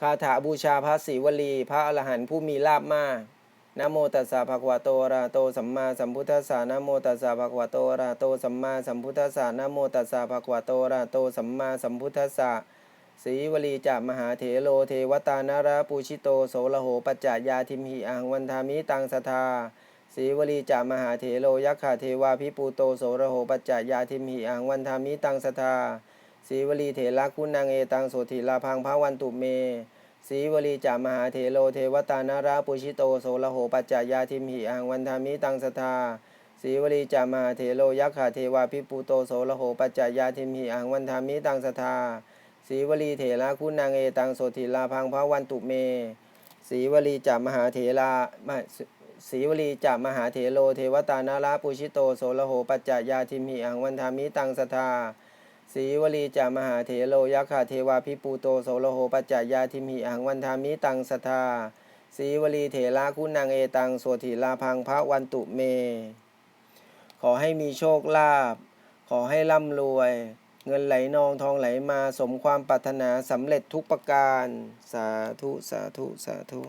คาถาบูชาพระศรีวลี พระอรหันต์ผู้มีลาบมากนะโมตัสสะภะคะวะโตอะระหะโตสัมมาสัมพุทธัสสะนะโมตัสสะภะคะวะโตอะระหะโตสัมมาสัมพุทธัสสะนะโมตัสสะภะคะวะโตอะระหะโตสัมมาสัมพุทธัสสะศรีวลีจามหาเถโลเทวตานาราปูชิโตโสระโหปัจจายาทิมหิอังวันทามิตังสทาศรีวลีจามหาเถโลยักขะเทวาพิปูโตโสระโหปัจจายาทิมหิอังวันทามิตังสทา ศรีวลีเถระคุณังเอตังโสถิลาพังพระวันตุเมศรีวลีจามหาเถโลเทวตานาราปุชิโตโสระโหปัจจายาทิมหิอังวันธามิตังสทาศรีวลีจามหาเถโลยักขะเทวาพิปูโตโสระโหปัจจายาทิมหิอังวันธามิตังสทาศรีวลีเถระคุณังเอตังโสถิลาพังพระวันตุเมศรีวลีจามหาเถราไม่ศรีวลีจามหาเถโลเทวตานาราปุชิโตโสระโหปัจจายาทิมหิอังวันธามิตังสทา รีวลีจามหาเถโลยักขะเทวาพิปูโตโสโลโหปัจจายาทิมหิอังวันทามิตังสทาศรีวลีเถระคุณังเอตังโสถิลาพังพระวันตุเม ขอให้มีโชคลาภขอให้ร่ำรวย เงินไหลนองทองไหลมาสมความปรารถนาสำเร็จทุกประการ สาธุ สาธุ สาธุ